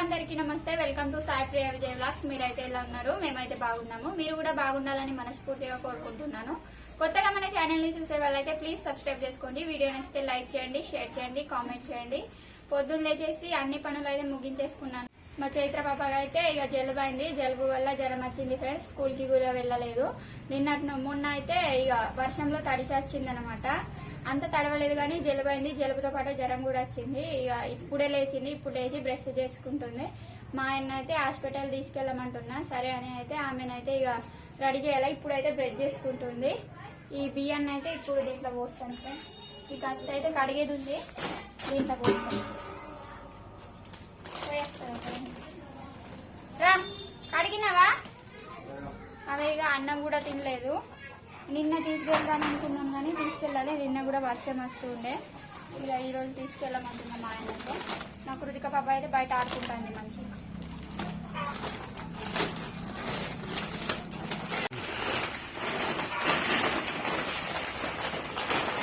అందరికీ నమస్తే. Welcome to Sai Priya Vijay blogs మీరైతే ఎలా ఉన్నారు? మేమైతే బాగున్నాము. మీరు కూడా బాగుండాలని మనస్ఫూర్తిగా కోరుకుంటున్నాను. కొత్తగా మన ఛానల్ని చూసే వాళ్ళైతే ప్లీజ్ సబ్స్క్రైబ్ చేసుకోండి. వీడియో నచ్చితే లైక్ చేయండి షేర్ చేయండి కామెంట్ చేయండి. పొద్దున్న లేచేసి అన్ని పనులు అయితే ముగించేసుకున్నాను. మా చైత్ర పాప అయితే ఇక జలుబు అయింది. జలుబు వల్ల జ్వరం వచ్చింది ఫ్రెండ్స్ స్కూల్కి కూడా వెళ్ళలేదు. నిన్న మొన్న అయితే ఇక వర్షంలో తడిచి వచ్చింది అనమాట అంత తడవలేదు కానీ జలుబు అయింది. జలుబుతో పాటు జ్వరం కూడా వచ్చింది. ఇక ఇప్పుడే లేచింది. ఇప్పుడు లేచి బ్రష్ చేసుకుంటుంది. మా ఆయన అయితే హాస్పిటల్ తీసుకెళ్ళమంటున్నా. సరే అని అయితే ఆమెనైతే ఇక రెడీ చేయాలి? ఇప్పుడైతే బ్రష్ చేసుకుంటుంది. ఈ బియ్యాన్ని అయితే ఇప్పుడు దీంట్లో పోస్తాను ఫ్రెండ్స్ ఈ ఖర్చు అయితే కడిగేది ఉంది. దీంట్లో పోస్తాను పోయేస్తాను ఫ్రెండ్స్. రా కడిగినావా అవి ఇక లేదు. నిన్న తీసుకెళ్దాం అనుకున్నాం కానీ తీసుకెళ్ళాలి. నిన్న కూడా వర్షం వస్తుండే. ఇక ఈరోజు తీసుకెళ్ళమంటున్నాం మా ఆయన అయితే. కృతిక పాప అయితే బయట ఆడుకుంటుంది మంచిగా.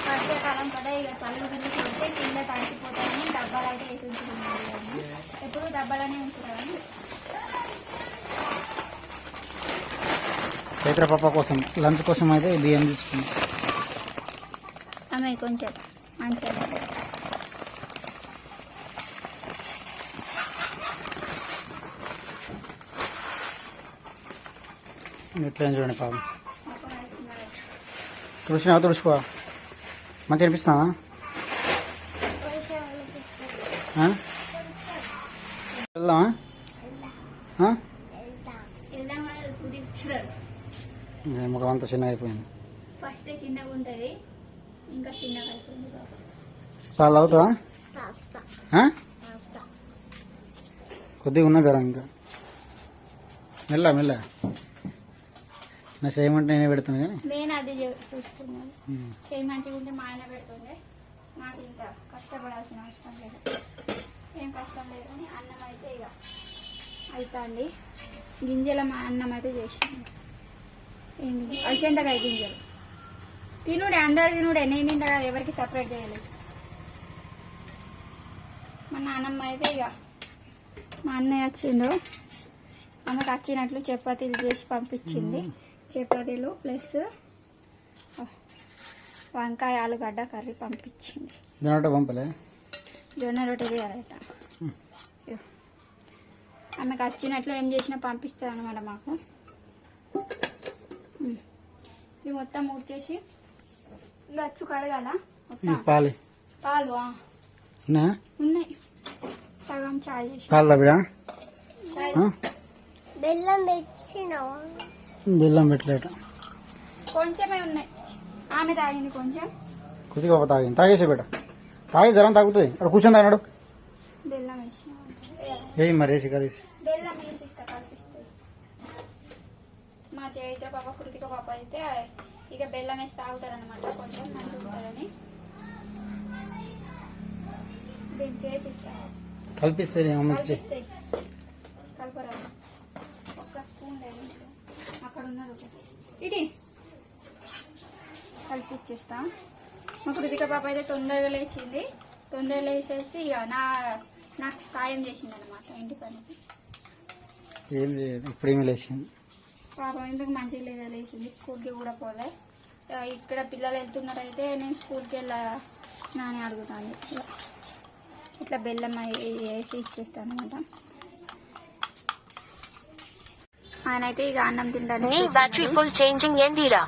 వర్షాకాలం కదా ఇక కళ్ళు గిల్లు వస్తే కింద తడిచిపోతాయని డబ్బాలు అయితే వేసి ఉంచుకున్నాను ఎప్పుడు డబ్బాలనే ఉంచుతాను చైత్ర పాప కోసం లంచ్ కోసం అయితే బియ్యం తీసుకున్నాం. ఆమె కొంచెం మంచిగా ఎట్లా చూడండి పాపం. తుడిచినా తుడుచుకో మంచిగా అనిపిస్తుందా ఆ? వెళ్దామా ఆ? ఏ ముఖం అంతా చిన్న అయిపోయింది. ఫస్ట్ చిన్నగా ఉంటది ఇంకా చిన్నగా అయిపోయింది పాలు అవుతావా? కొద్దిగా ఉన్నా జ్వరం ఇంకా. మెల్ల మెల్ల. నా చేయమంటే నేనే పెడుతున్నా కానీ. నేను అది ఉంటే మా ఆయన పెడుతుండే. నాకు కష్టపడాల్సిన అవసరం లేదు. ఏం కష్టం లేదు కానీ అన్నం అయితే ఇక అవుతుంది గింజల మా అన్నం అయితే చేసాను. ఏంటి అల్చెంతకాయ గింజలు తినుడే అందరు తినుడే నేను తింటా కదా ఎవరికి సపరేట్ చేయలేదు మా నాన్నమ్మ అయితే ఇక మా అన్నయ్య వచ్చిండు. ఆమెకు వచ్చినట్లు చపాతీలు చేసి పంపించింది. చపాతీలు ప్లస్ వంకాయ ఆలుగడ్డ కర్రీ పంపించింది. తినట పంపలే? జొన్న రొట్టె చేయాలట. ఆమెకు వచ్చినట్లు ఏం చేసినా పంపిస్తుంది అనమాట మాకు. మొత్తం ఊడ్చేసి ఇంకా అచ్చు కడగాల? పాలు. పాలు ఉన్నాయా ఉన్నాయి. సగం చాయ్ చేసి. పాలు? బెల్లం పెట్టినావా? బెల్లం పెట్టలేట. కొంచెమే ఉన్నాయి. ఆమె తాగింది కొంచెం. కొద్దిగా ఒక తాగింది. తాగేసి బిడ్డ తాగి జ్వరం తాగుతుంది అక్కడ కూర్చొని తాగినాడు. బెల్లం వేసిన. ఏయి మరి వేసి కర్రీసి బెల్లం వేసి కనిపిస్తుంది మా చేయితో పాప కృతిక పాప అయితే ఇక బెల్లం వేసి తాగుతారనమాట కొంచెం మంచిగా ఉంటుందని. దీన్ని చేసి ఇస్తా. కల్పిస్తే నీ అమ్మకి చెయ్. కలిపిస్తాయి కలపరా ఒక్క స్పూన్ లేదు. అక్కడ ఉన్నది ఒకటి. ఇది. కలిపిచ్చేస్తా. మా కృతిక పాప అయితే తొందరగా లేచింది. తొందరగా లేచేసి ఇక నా నాకు సాయం చేసింది అనమాట ఇంటి పనికి. ఏం లేదు ఇప్పుడేమీ లేచింది. పాపం ఎందుకు మంచిగా లేదా లేచింది? స్కూల్కి కూడా పోలే. ఇక్కడ పిల్లలు వెళ్తున్నారైతే నేను స్కూల్కి వెళ్ళా అని అడుగుతాను. ఇట్లా బెల్లం వేసి ఇచ్చేస్తాను అనమాట ఆయన అయితే ఇక అన్నం తింటాను నీ బ్యాటరీ ఫుల్ చేంజింగ్ ఏందిరా?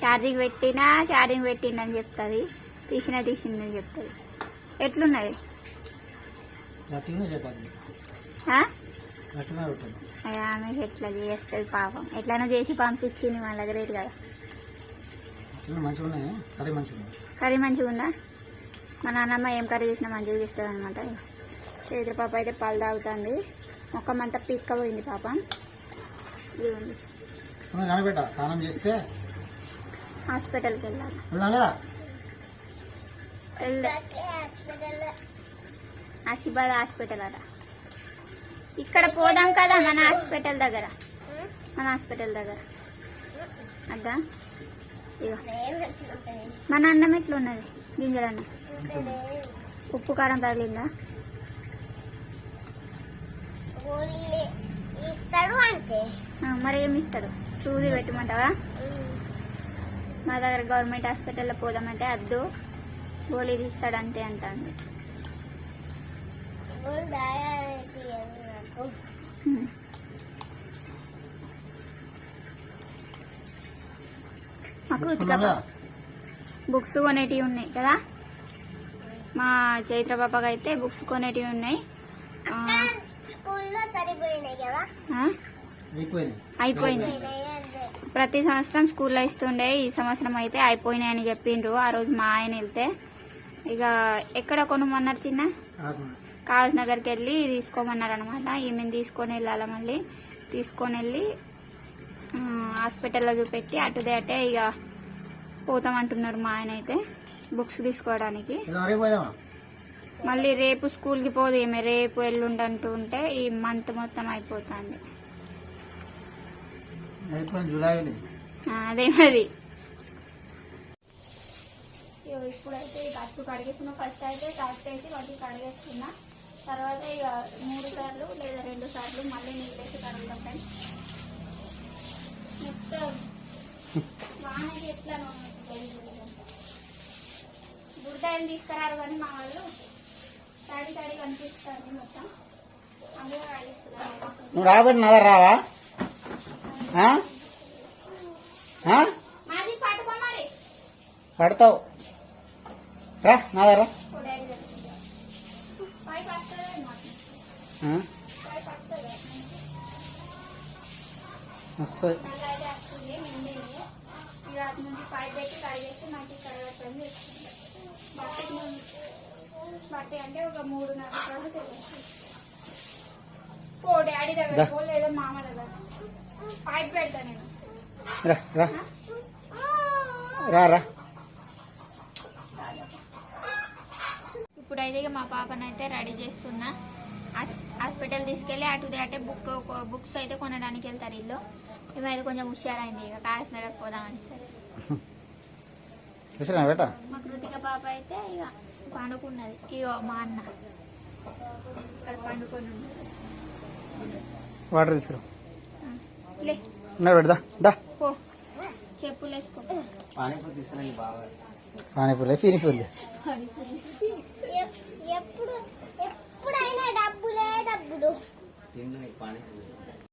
ఛార్జింగ్ పెట్టినా ఛార్జింగ్ పెట్టిందని చెప్తుంది. తీసినా తీసిందని చెప్తుంది. ఎట్లున్నది? ఆమె ఎట్లా చేస్తుంది పాపం. ఎట్లైనా చేసి పంపించింది మళ్ళీ గ్రేట్ కదా. కర్రీ మంచిగా ఉంది మా నాన్నమ్మ ఏం కర్రీ చేసినా మంచిగా చేస్తుంది అనమాట చేతి పాప అయితే పాలు తాగుతుంది. మొక్కమంతా పీక్క పోయింది పాప. చేస్తే? హాస్పిటల్కి వెళ్ళాలి ఆసిబాద్ హాస్పిటల్ అట. ఇక్కడ పోదాం కదా మన హాస్పిటల్ దగ్గర. మన హాస్పిటల్ దగ్గర. అద్దా? మన అన్నం ఎట్లున్నది? గింజలన్నం ఉప్పు కారం తగిలిందా? మరి ఏమి ఇస్తాడు? సూది పెట్టమంటావా? మా దగ్గర గవర్నమెంట్ హాస్పిటల్లో పోదామంటే అద్దు. గోళీ తీస్తాడు అంతే అంటాను మాకు బుక్స్ కొనేటివి ఉన్నాయి కదా? మా చైత్ర పాపకి అయితే బుక్స్ కొనేటివి ఉన్నాయి. ఆ, స్కూల్లో సరిపోయినాయి కదా? ఆ? అయిపోయింది ప్రతి సంవత్సరం స్కూల్లో ఇస్తుండే ఈ సంవత్సరం అయితే అయిపోయినాయి అని చెప్పిండ్రు. ఆ రోజు మా ఆయన వెళ్తే ఇక ఎక్కడ కొనమన్నారు చిన్న? కాగజ్ నగర్కి వెళ్ళి తీసుకోమన్నారు అనమాట ఈమెను తీసుకొని వెళ్ళాలి మళ్ళీ? తీసుకొని వెళ్ళి హాస్పిటల్లో చూపెట్టి అటుదే అటే ఇక పోతామంటున్నారు మా ఆయన అయితే బుక్స్ తీసుకోవడానికి. మళ్ళీ రేపు స్కూల్కి పోదు ఈమె. రేపు ఎల్లుండి అంటూ ఉంటే ఈ మంత్ మొత్తం అయిపోతుంది. అదే మరి. ఇగో ఇప్పుడైతే ఇక అట్టు కడిగేస్తున్నా. ఫస్ట్ అయితే కట్ వేసి వాటికి కడిగేస్తున్నా. తర్వాత ఇక మూడు సార్లు లేదా రెండు సార్లు మళ్ళీ నీళ్ళు వేసి కడుగుతాం ఫ్రెండ్స్ నెక్స్ట్ వానకి ఎట్లా బుడ్డ ఏం తీసుకురారు కానీ మా వాళ్ళు తడి తడి కనిపిస్తారు మొత్తం. అందులో నువ్వు రాబట్టి నా దగ్గర రావా పడతావు. రా నా దగ్గర పో డాడీ దగ్గర. పో లేదా మామ దగ్గర పైకి పెడతా నేను రా రా. రా రా. ఇప్పుడైతే మా పాపనైతే రెడీ చేస్తున్నా. హాస్పిటల్ తీసుకెళ్ళి అటు అటే బుక్ బుక్స్ అయితే కొనడానికి వెళ్తారు ఇల్లు. ఇవైతే కొంచెం హుషారైంది ఇక కాసిన పోదామని సరే. చూసినా బేట? మా కృతిక పాప అయితే ఇక పండుకున్నది ఇగో మా అన్న. ఇక్కడ పండుకొని ఉన్నది వాటర్ తీసుకురా. లే. పెడదా దా పో. చెప్పులు వేసుకో. పానీపూరి ఫీనిపూరి ఎప్- ఎప్పుడు ఎప్పుడైనా డబ్బులే డబ్బులు